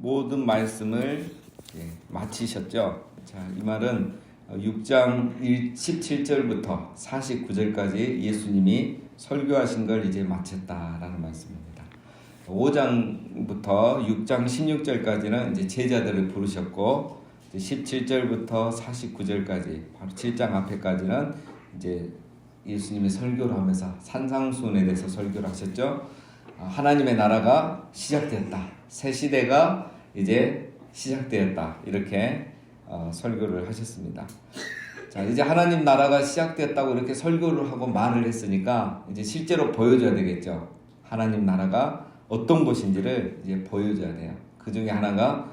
모든 말씀을 예, 마치셨죠. 자, 이 말은 6장 17절부터 49절까지 예수님이 설교하신 걸 이제 마쳤다라는 말씀입니다. 5장부터 6장 16절까지는 이제 제자들을 부르셨고 17절부터 49절까지 바로 7장 앞에까지는 이제 예수님이 설교를 하면서 산상수훈에 대해서 설교를 하셨죠. 아, 하나님의 나라가 시작되었다. 새 시대가 이제 시작되었다. 이렇게 어, 설교를 하셨습니다. 자, 이제 하나님 나라가 시작되었다고 이렇게 설교를 하고 말을 했으니까 이제 실제로 보여줘야 되겠죠. 하나님 나라가 어떤 곳인지를 이제 보여줘야 돼요. 그 중에 하나가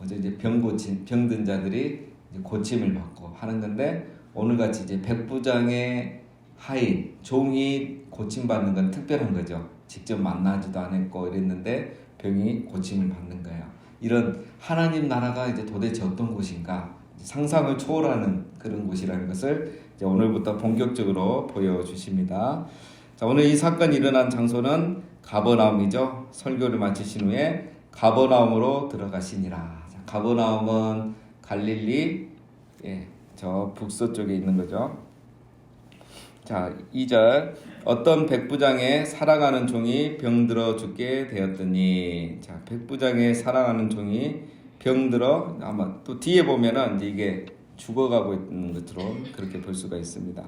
어제 이제 병 고친 병든 자들이 이제 고침을 받고 하는 건데 오늘 같이 이제 백부장의 하인 종이 고침 받는 건 특별한 거죠. 직접 만나지도 않았고 이랬는데 병이 고침을 받는 거예요. 이런 하나님 나라가 이제 도대체 어떤 곳인가 상상을 초월하는 그런 곳이라는 것을 이제 오늘부터 본격적으로 보여주십니다. 자, 오늘 이 사건이 일어난 장소는 가버나움이죠. 설교를 마치신 후에 가버나움으로 들어가시니라. 자, 가버나움은 갈릴리 예, 저 북서쪽에 있는 거죠. 자, 2절 어떤 백부장의 사랑하는 종이 병들어 죽게 되었더니 자, 백부장의 사랑하는 종이 병들어 아마 또 뒤에 보면은 이게 죽어가고 있는 것처럼 그렇게 볼 수가 있습니다.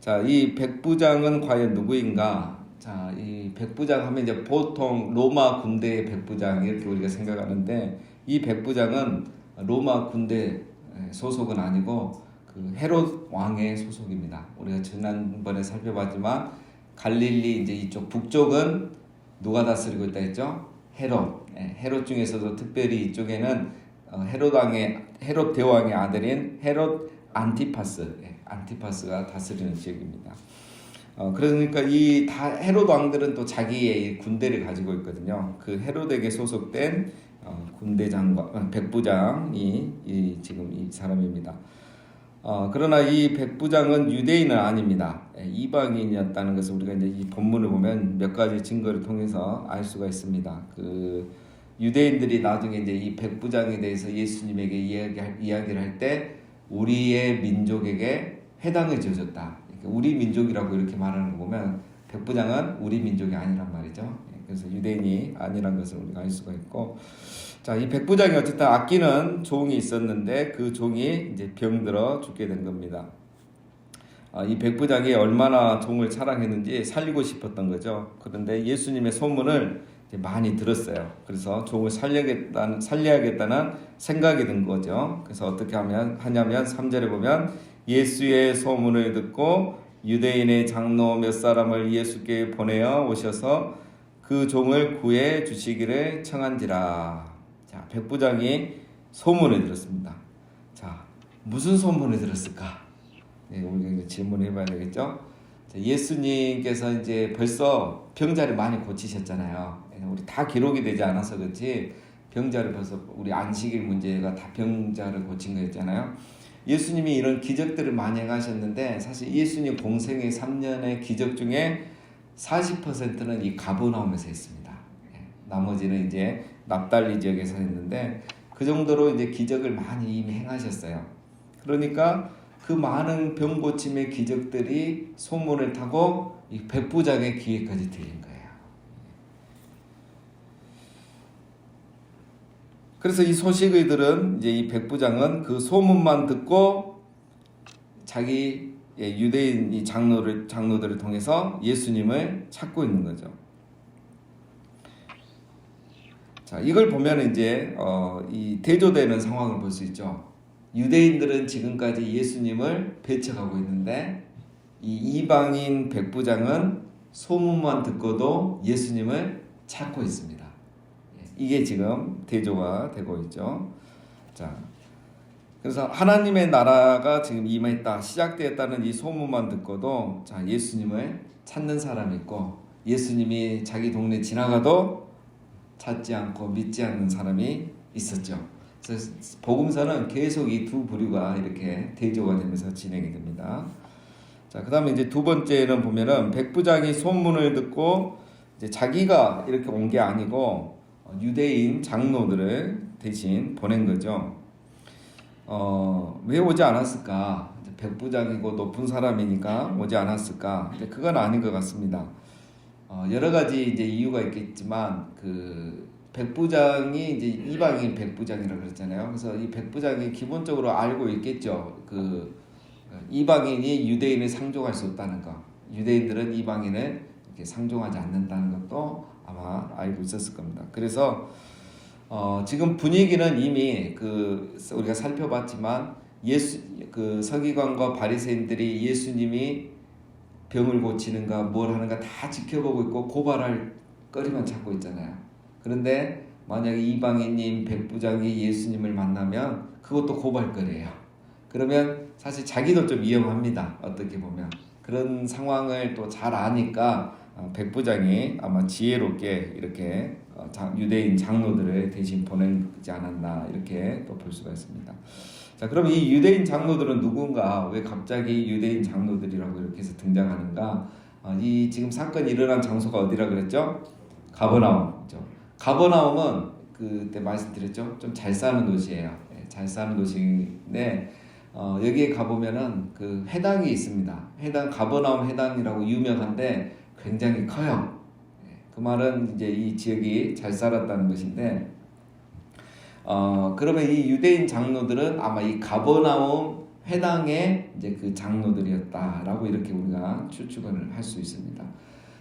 자, 이 백부장은 과연 누구인가? 자, 이 백부장 하면 이제 보통 로마 군대의 백부장 이렇게 우리가 생각하는데 이 백부장은 로마 군대 소속은 아니고 그 헤롯 왕의 소속입니다. 우리가 지난번에 살펴봤지만 갈릴리 이제 이쪽 북쪽은 누가 다스리고 있다 했죠? 헤롯. 예, 헤롯 중에서도 특별히 이쪽에는 어, 헤롯 왕의 헤롯 대왕의 아들인 헤롯 안티파스, 예, 안티파스가 다스리는 지역입니다. 어, 그러니까 이 다 헤롯 왕들은 또 자기의 군대를 가지고 있거든요. 그 헤롯에게 소속된 어, 군대 장관, 어, 백부장이 이, 지금 이 사람입니다. 어, 그러나 이 백부장은 유대인은 아닙니다. 예, 이방인이었다는 것을 우리가 이제 이 본문을 보면 몇 가지 증거를 통해서 알 수가 있습니다. 그 유대인들이 나중에 이제 이 백부장에 대해서 예수님에게 이야기할, 이야기를 할 때 우리의 민족에게 해당을 지어줬다. 이렇게 우리 민족이라고 이렇게 말하는 거 보면 백부장은 우리 민족이 아니란 말이죠. 예, 그래서 유대인이 아니란 것을 우리가 알 수가 있고 자, 이 백부장이 어쨌든 아끼는 종이 있었는데 그 종이 이제 병들어 죽게 된 겁니다. 아, 이 백부장이 얼마나 종을 사랑했는지 살리고 싶었던 거죠. 그런데 예수님의 소문을 많이 들었어요. 그래서 종을 살려야겠다는, 살려야겠다는 생각이 든 거죠. 그래서 어떻게 하면, 하냐면 3절에 보면 예수의 소문을 듣고 유대인의 장로 몇 사람을 예수께 보내어 오셔서 그 종을 구해 주시기를 청한지라. 자, 백부장이 소문을 들었습니다. 자, 무슨 소문을 들었을까? 네, 우리가 질문을 해봐야 되겠죠? 자, 예수님께서 이제 벌써 병자를 많이 고치셨잖아요. 우리 다 기록이 되지 않아서 그렇지 병자를 벌써 우리 안식일 문제가 다 병자를 고친 거였잖아요. 예수님이 이런 기적들을 많이 행하셨는데 사실 예수님 공생의 3년의 기적 중에 40%는 이 가버나움에서 했습니다. 예, 나머지는 이제 납달리 지역에서 했는데 그 정도로 이제 기적을 많이 이미 행하셨어요. 그러니까 그 많은 병 고침의 기적들이 소문을 타고 이 백부장의 귀에까지 들린 거예요. 그래서 이 소식을 들은 이제 이 백부장은 그 소문만 듣고 자기 예, 유대인 이 장로를 장로들을 통해서 예수님을 찾고 있는 거죠. 자, 이걸 보면 이제 어, 이 대조되는 상황을 볼 수 있죠. 유대인들은 지금까지 예수님을 배척하고 있는데 이 이방인 백부장은 소문만 듣고도 예수님을 찾고 있습니다. 예, 이게 지금 대조가 되고 있죠. 자, 그래서 하나님의 나라가 지금 임했다, 시작되었다는 이 소문만 듣고도 자 예수님을 찾는 사람이 있고 예수님이 자기 동네 지나가도 찾지 않고 믿지 않는 사람이 있었죠. 그래서 복음서는 계속 이 두 부류가 이렇게 대조가 되면서 진행이 됩니다. 자, 그다음에 이제 두 번째는 보면은 백부장이 소문을 듣고 이제 자기가 이렇게 온 게 아니고 어, 유대인 장로들을 대신 보낸 거죠. 어, 왜 오지 않았을까? 백부장이고 높은 사람이니까 오지 않았을까? 근데 그건 아닌 것 같습니다. 어, 여러 가지 이제 이유가 있겠지만 그 백부장이 이제 이방인 백부장이라고 그랬잖아요. 그래서 이 백부장이 기본적으로 알고 있겠죠. 그 이방인이 유대인을 상종할 수 없다는 거. 유대인들은 이방인을 이렇게 상종하지 않는다는 것도 아마 알고 있었을 겁니다. 그래서 어, 지금 분위기는 이미 그 우리가 살펴봤지만 예수 그 서기관과 바리새인들이 예수님이 병을 고치는가 뭘 하는가 다 지켜보고 있고 고발할 거리만 찾고 있잖아요. 그런데 만약에 이방인님 백부장이 예수님을 만나면 그것도 고발거리예요. 그러면 사실 자기도 좀 위험합니다. 어떻게 보면 그런 상황을 또 잘 아니까 어, 백부장이 아마 지혜롭게 이렇게 어, 장- 유대인 장로들을 대신 보내지 않았나 이렇게 또 볼 수가 있습니다. 자, 그럼 이 유대인 장로들은 누군가? 왜 갑자기 유대인 장로들이라고 이렇게 해서 등장하는가? 어, 이 지금 사건이 일어난 장소가 어디라 그랬죠? 가버나움이죠. 가버나움은 그때 말씀드렸죠. 좀 잘 사는 도시예요. 예, 잘 사는 도시인데 어, 여기에 가보면은 그 회당이 있습니다. 회당 가버나움 회당이라고 유명한데 굉장히 커요. 예, 그 말은 이제 이 지역이 잘 살았다는 것인데 어, 그러면 이 유대인 장로들은 아마 이 가버나움 회당의 이제 그 장로들이었다라고 이렇게 우리가 추측을 할 수 있습니다.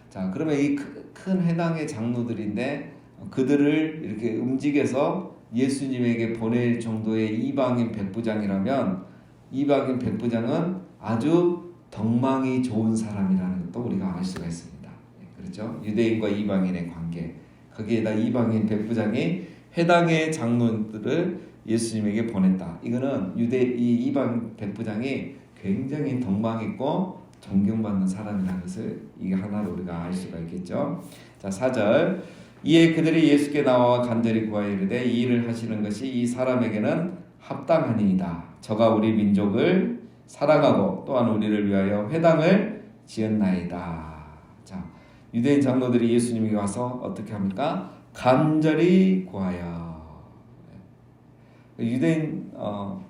자, 그러면 이 큰 회당의 장로들인데 어, 그들을 이렇게 움직여서 예수님에게 보낼 정도의 이방인 백부장이라면 이방인 백부장은 아주 덕망이 좋은 사람이라는 것도 우리가 알 수가 있습니다. 예, 그렇죠? 유대인과 이방인의 관계. 거기에다 이방인 백부장이 회당의 장로들을 예수님에게 보냈다. 이거는 유대 이 이방 백부장이 굉장히 덕망 있고 존경받는 사람이라는 것을 이게 하나로 우리가 알 수가 있겠죠. 자, 4절. 이에 그들이 예수께 나와 간절히 구하여 이르되 이 일을 하시는 것이 이 사람에게는 합당하니이다. 저가 우리 민족을 사랑하고 또한 우리를 위하여 회당을 지었나이다. 자, 유대인 장로들이 예수님에게 와서 어떻게 합니까? 간절히 구하여. 유대인 어,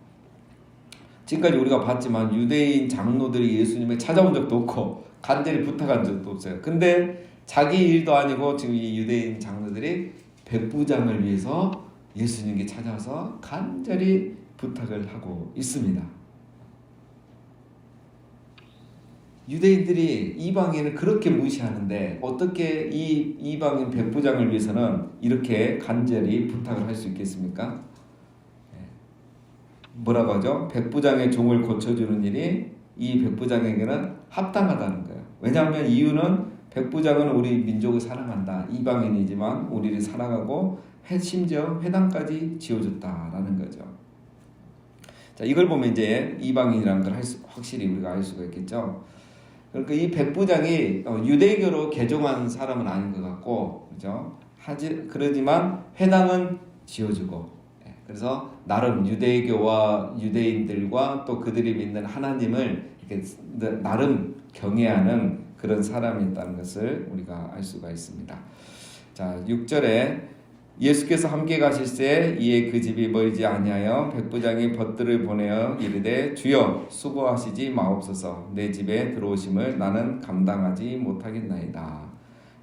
지금까지 우리가 봤지만 유대인 장로들이 예수님을 찾아온 적도 없고 간절히 부탁한 적도 없어요. 근데 자기 일도 아니고 지금 이 유대인 장로들이 백부장을 위해서 예수님께 찾아와서 간절히 부탁을 하고 있습니다. 유대인들이 이방인을 그렇게 무시하는데 어떻게 이 이방인 백부장을 위해서는 이렇게 간절히 부탁을 할 수 있겠습니까? 예. 뭐라고 하죠? 백부장의 종을 고쳐주는 일이 이 백부장에게는 합당하다는 거예요. 왜냐하면 이유는 백부장은 우리 민족을 사랑한다. 이방인이지만 우리를 사랑하고 해- 심지어 회당까지 지어줬다라는 거죠. 자 이걸 보면 이제 이방인이라는 걸 확실히 우리가 알 수가 있겠죠. 그러니까 이 백부장이 어, 유대교로 개종한 사람은 아닌 것 같고, 그죠? 하지 그러지만 회당은 지어주고, 예, 그래서 나름 유대교와 유대인들과 또 그들이 믿는 하나님을 이렇게 나름 경외하는 그런 사람이었다는 것을 우리가 알 수가 있습니다. 자, 6절에 예수께서 함께 가실새 이에 그 집이 멀지 아니하여 백부장이 벗들을 보내어 이르되 주여 수고하시지 마옵소서 내 집에 들어오심을 나는 감당하지 못하겠나이다.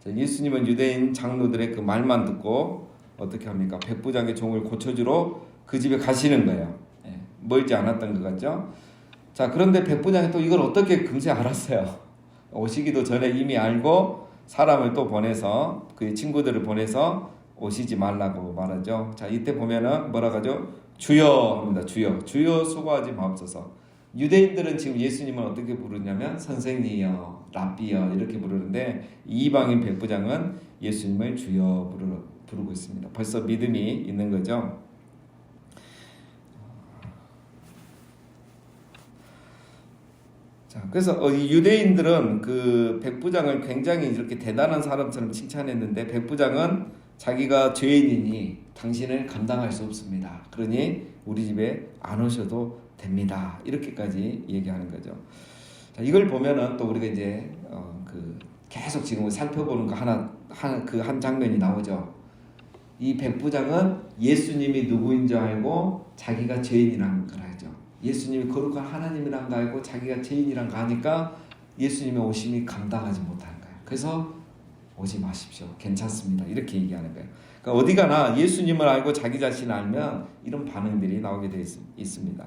자, 예수님은 유대인 장로들의 그 말만 듣고 어떻게 합니까? 백부장의 종을 고쳐주러 그 집에 가시는 거예요. 예, 멀지 않았던 것 같죠? 자 그런데 백부장이 또 이걸 어떻게 금세 알았어요? 오시기도 전에 이미 알고 사람을 또 보내서 그 친구들을 보내서 오시지 말라고 말하죠. 자, 이때 보면은 뭐라 하죠? 주여 합니다. 주여. 주여 수고하지 마옵소서. 유대인들은 지금 예수님을 어떻게 부르냐면 선생님이여, 랍비여 이렇게 부르는데 이방인 백부장은 예수님을 주여 부르, 부르고 있습니다. 벌써 믿음이 있는 거죠. 자, 그래서 어, 이 유대인들은 그 백부장을 굉장히 이렇게 대단한 사람처럼 칭찬했는데 백부장은 자기가 죄인이니 당신을 감당할 수 없습니다. 그러니 우리 집에 안 오셔도 됩니다. 이렇게까지 얘기하는 거죠. 자, 이걸 보면은 또 우리가 이제 어, 그 계속 지금 살펴보는 거 하나 한 그 한 장면이 나오죠. 이 백부장은 예수님이 누구인 줄 알고 자기가 죄인이라는 걸 알죠. 예수님이 거룩한 하나님이란 거 알고 자기가 죄인이란 거 아니까 예수님의 오심이 감당하지 못하는 거예요. 그래서 오지 마십시오. 괜찮습니다. 이렇게 얘기하는 거예요. 그러니까 어디 가나 예수님을 알고 자기 자신을 알면 이런 반응들이 나오게 되어 있습니다.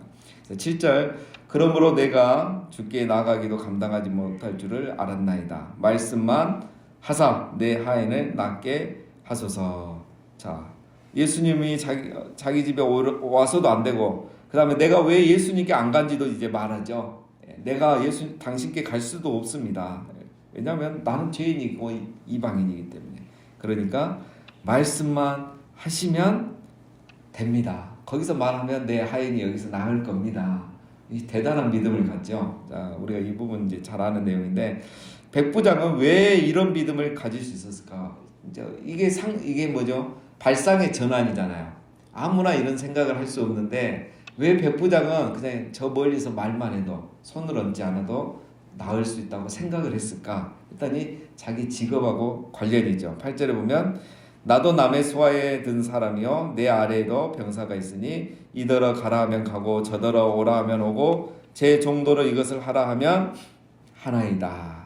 7절 그러므로 내가 주께 나가기도 감당하지 못할 줄을 알았나이다. 말씀만 하사 내 하인을 낫게 하소서. 자, 예수님이 자기 자기 집에 와서도 안 되고 그 다음에 내가 왜 예수님께 안 간지도 이제 말하죠. 예, 내가 예수 당신께 갈 수도 없습니다. 왜냐하면 나는 죄인이고 이방인이기 때문에 그러니까 말씀만 하시면 됩니다. 거기서 말하면 내 하인이 여기서 나을 겁니다. 이 대단한 믿음을 갖죠. 자, 우리가 이 부분 이제 잘 아는 내용인데 백부장은 왜 이런 믿음을 가질 수 있었을까? 이제 이게 상 이게 뭐죠? 발상의 전환이잖아요. 아무나 이런 생각을 할 수 없는데 왜 백부장은 그냥 저 멀리서 말만 해도 손을 얹지 않아도 나을 수 있다고 생각을 했을까? 했더니 자기 직업하고 관련이죠. 8절에 보면 나도 남의 소화에 든 사람이요 내 아래에도 병사가 있으니 이더러 가라 하면 가고 저더러 오라 하면 오고 제 정도로 이것을 하라 하면 하나이다.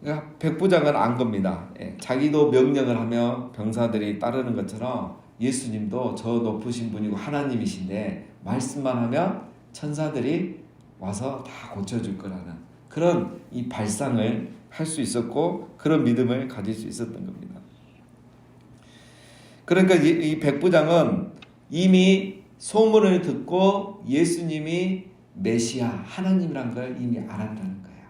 그러니까 백부장은 안 겁니다. 예, 자기도 명령을 하며 병사들이 따르는 것처럼 예수님도 저 높으신 분이고 하나님이신데 말씀만 하면 천사들이 와서 다 고쳐줄 거라는 그런 이 발상을 할 수 있었고 그런 믿음을 가질 수 있었던 겁니다. 그러니까 이 백부장은 이미 소문을 듣고 예수님이 메시아 하나님이란 걸 이미 알았다는 거예요.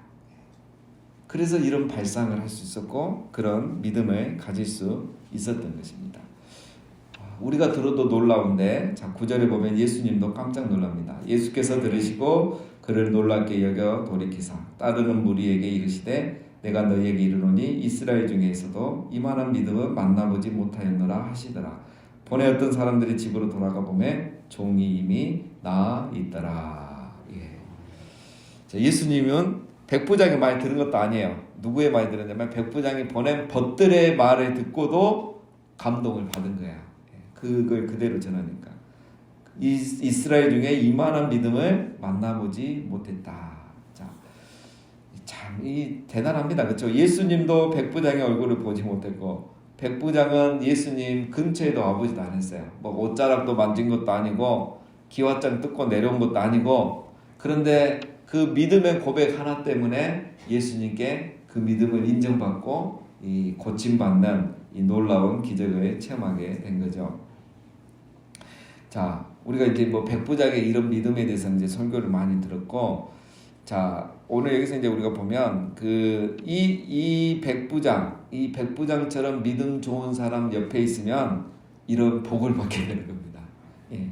그래서 이런 발상을 할 수 있었고 그런 믿음을 가질 수 있었던 것입니다. 우리가 들어도 놀라운데 자 9절에 보면 예수님도 깜짝 놀랍니다. 예수께서 들으시고 그를 놀랍게 여겨 돌이키사 따르는 무리에게 이르시되 내가 너희에게 이르노니 이스라엘 중에서도 이만한 믿음은 만나보지 못하였노라 하시더라. 보내었던 사람들이 집으로 돌아가 보매 종이 이미 나 있더라. 예. 자, 예수님은 백부장의 말 들은 것도 아니에요. 누구의 말 들었냐면 백부장이 보낸 벗들의 말을 듣고도 감동을 받은 거야. 예. 그걸 그대로 전하니까. 이스라엘 중에 이만한 믿음을 만나보지 못했다. 참, 이 대단합니다. 그렇죠? 예수님도 백부장의 얼굴을 보지 못했고, 백부장은 예수님 근처에도 와보지도 않았어요. 뭐 옷자락도 만진 것도 아니고, 기와장 뜯고 내려온 것도 아니고, 그런데 그 믿음의 고백 하나 때문에 예수님께 그 믿음을 인정받고, 이 고침받는 이 놀라운 기적을 체험하게 된 거죠. 자, 우리가 이제 뭐 백부장의 이런 믿음에 대해서 이제 설교를 많이 들었고, 자, 오늘 여기서 이제 우리가 보면 그 이 이 백부장, 이 백부장처럼 믿음 좋은 사람 옆에 있으면 이런 복을 받게 되는 겁니다. 예.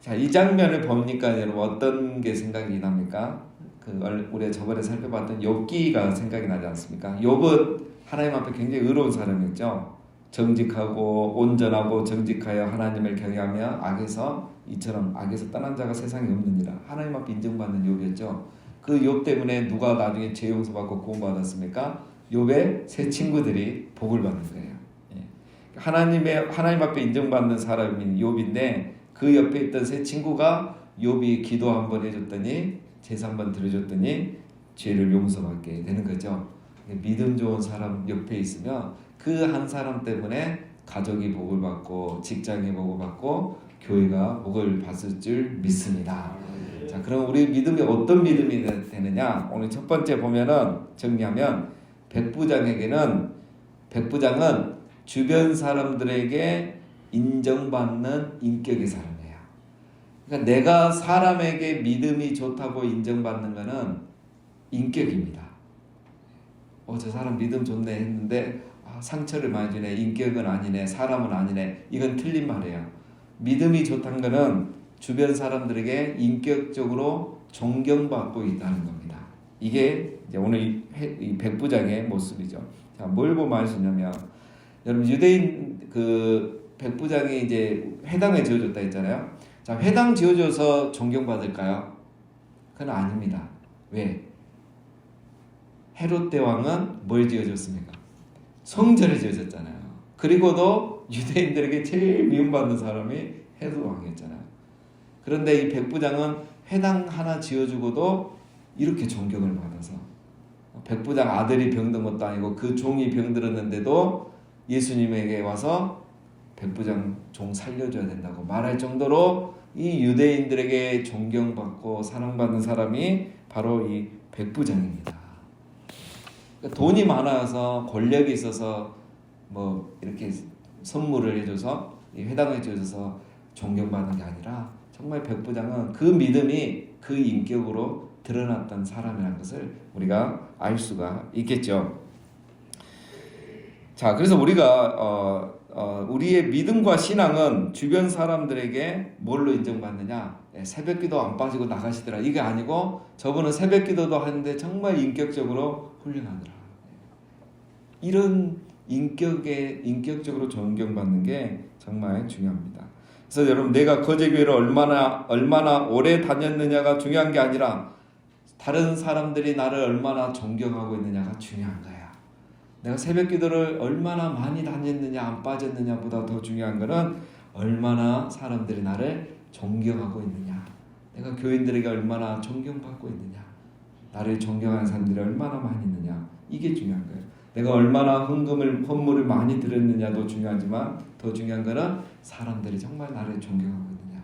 자, 이 장면을 보니까 여러분 어떤 게 생각이 납니까? 그 우리가 저번에 살펴봤던 욥기가 생각이 나지 않습니까? 욥은 하나님 앞에 굉장히 의로운 사람이었죠. 정직하고 온전하고 정직하여 하나님을 경외하며 악에서 이처럼 악에서 떠난 자가 세상에 없느니라 하나님 앞에 인정받는 욥이었죠. 그 욥 때문에 누가 나중에 죄 용서받고 구원받았습니까? 욥의 세 친구들이 복을 받는 거예요. 예. 하나님의 하나님 앞에 인정받는 사람인 욥인데 그 옆에 있던 세 친구가 욥이 기도 한번 해줬더니 제사 한번 드려줬더니 죄를 용서받게 되는 거죠. 믿음 좋은 사람 옆에 있으면 그 한 사람 때문에 가족이 복을 받고 직장이 복을 받고 교회가 복을 받을 줄 믿습니다. 자, 그럼 우리 믿음이 어떤 믿음이 되느냐? 오늘 첫 번째 보면은 정리하면 백부장에게는 백부장은 주변 사람들에게 인정받는 인격의 사람이에요. 그러니까 내가 사람에게 믿음이 좋다고 인정받는 것은 인격입니다. 어, 저 사람 믿음 좋네 했는데 아, 상처를 많이 주네. 인격은 아니네. 사람은 아니네. 이건 틀린 말이에요. 믿음이 좋다는 것은 주변 사람들에게 인격적으로 존경받고 있다는 겁니다. 이게 오늘 이 백부장의 모습이죠. 자, 뭘 보면 알 수 있냐면 여러분 유대인 그 백부장이 이제 회당에 지어줬다 했잖아요. 자, 회당 지어줘서 존경받을까요? 그건 아닙니다. 왜? 헤롯 대왕은 뭘 지어줬습니까? 성전을 지어줬잖아요. 그리고도 유대인들에게 제일 미움받는 사람이 헤롯 왕이었잖아요. 그런데 이 백부장은 회당 하나 지어주고도 이렇게 존경을 받아서 백부장 아들이 병든 것도 아니고 그 종이 병들었는데도 예수님에게 와서 백부장 종 살려줘야 된다고 말할 정도로 이 유대인들에게 존경받고 사랑받는 사람이 바로 이 백부장입니다. 그러니까 돈이 많아서 권력이 있어서 뭐 이렇게 선물을 해줘서 이 회당을 지어줘서 존경받는 게 아니라 정말 백부장은 그 믿음이 그 인격으로 드러났던 사람이라는 것을 우리가 알 수가 있겠죠. 자, 그래서 우리가 어, 어, 우리의 믿음과 신앙은 주변 사람들에게 뭘로 인정받느냐? 예, 새벽기도 안 빠지고 나가시더라. 이게 아니고 저분은 새벽기도도 하는데 정말 인격적으로 훌륭하더라. 이런 인격에 인격적으로 존경받는 게 정말 중요합니다. 그래서 여러분 내가 거제 교회를 얼마나 얼마나 오래 다녔느냐가 중요한 게 아니라 다른 사람들이 나를 얼마나 존경하고 있느냐가 중요한 거야. 내가 새벽 기도를 얼마나 많이 다녔느냐 안 빠졌느냐보다 더 중요한 거는 얼마나 사람들이 나를 존경하고 있느냐. 내가 교인들에게 얼마나 존경받고 있느냐. 나를 존경하는 사람들이 얼마나 많이 있느냐. 이게 중요한 거예요. 내가 얼마나 헌금을 헌물을 많이 드렸느냐도 중요하지만 더 중요한 거는 사람들이 정말 나를 존경하고 있느냐.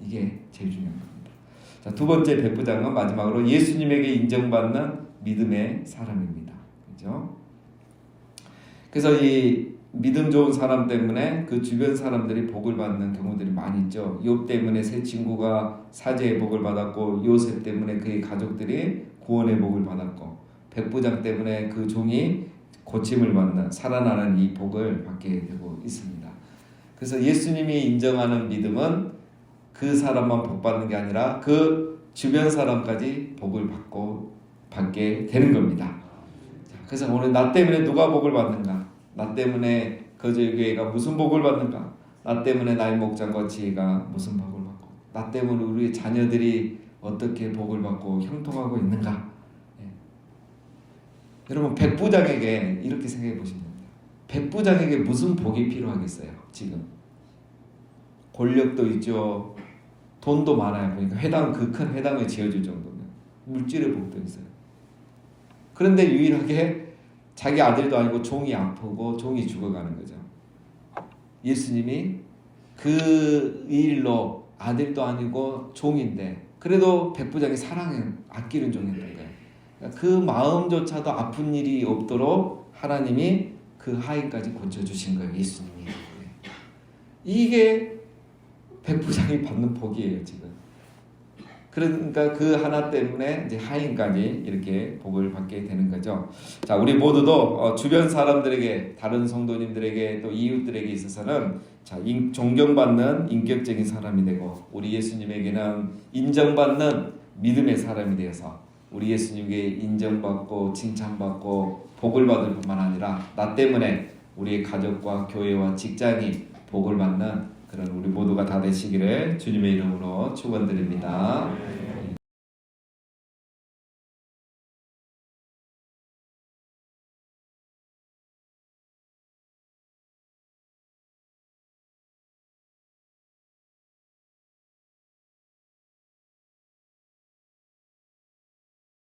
이게 제일 중요한 겁니다. 자, 두 번째 백부장은 마지막으로 예수님에게 인정받는 믿음의 사람입니다. 그죠? 그래서 이 믿음 좋은 사람 때문에 그 주변 사람들이 복을 받는 경우들이 많이 있죠. 욥 때문에 세 친구가 사제의 복을 받았고 요셉 때문에 그의 가족들이 구원의 복을 받았고 백부장 때문에 그 종이 고침을 받는 살아나는 이 복을 받게 되고 있습니다. 그래서 예수님이 인정하는 믿음은 그 사람만 복 받는 게 아니라 그 주변 사람까지 복을 받고 받게 되는 겁니다. 자, 그래서 오늘 나 때문에 누가 복을 받는가? 나 때문에 거제교회가 무슨 복을 받는가? 나 때문에 나의 목장과 지혜가 무슨 복을 받고? 나 때문에 우리 자녀들이 어떻게 복을 받고 형통하고 있는가? 예. 여러분 백부장에게 이렇게 생각해 보시면 됩니다. 백부장에게 무슨 복이 필요하겠어요? 지금 권력도 있죠. 돈도 많아요. 그러니까 회당 그 큰 회당을 지어줄 정도면 물질의 복도 있어요. 그런데 유일하게 자기 아들도 아니고 종이 아프고 종이 죽어가는 거죠. 예수님이 그 일로 아들도 아니고 종인데 그래도 백부장이 사랑해 아끼는 종이었던 거예요. 그러니까 그 마음조차도 아픈 일이 없도록 하나님이 그 하인까지 고쳐주신 거예요. 예수님이. 이게 백부장이 받는 복이에요 지금. 그러니까 그 하나 때문에 이제 하인까지 이렇게 복을 받게 되는 거죠. 자, 우리 모두도 어, 주변 사람들에게 다른 성도님들에게 또 이웃들에게 있어서는 자, 인, 존경받는 인격적인 사람이 되고 우리 예수님에게는 인정받는 믿음의 사람이 되어서 우리 예수님께 인정받고 칭찬받고 복을 받을 뿐만 아니라 나 때문에 우리의 가족과 교회와 직장이 복을 받는 그런 우리 모두가 다 되시기를 주님의 이름으로 축원드립니다.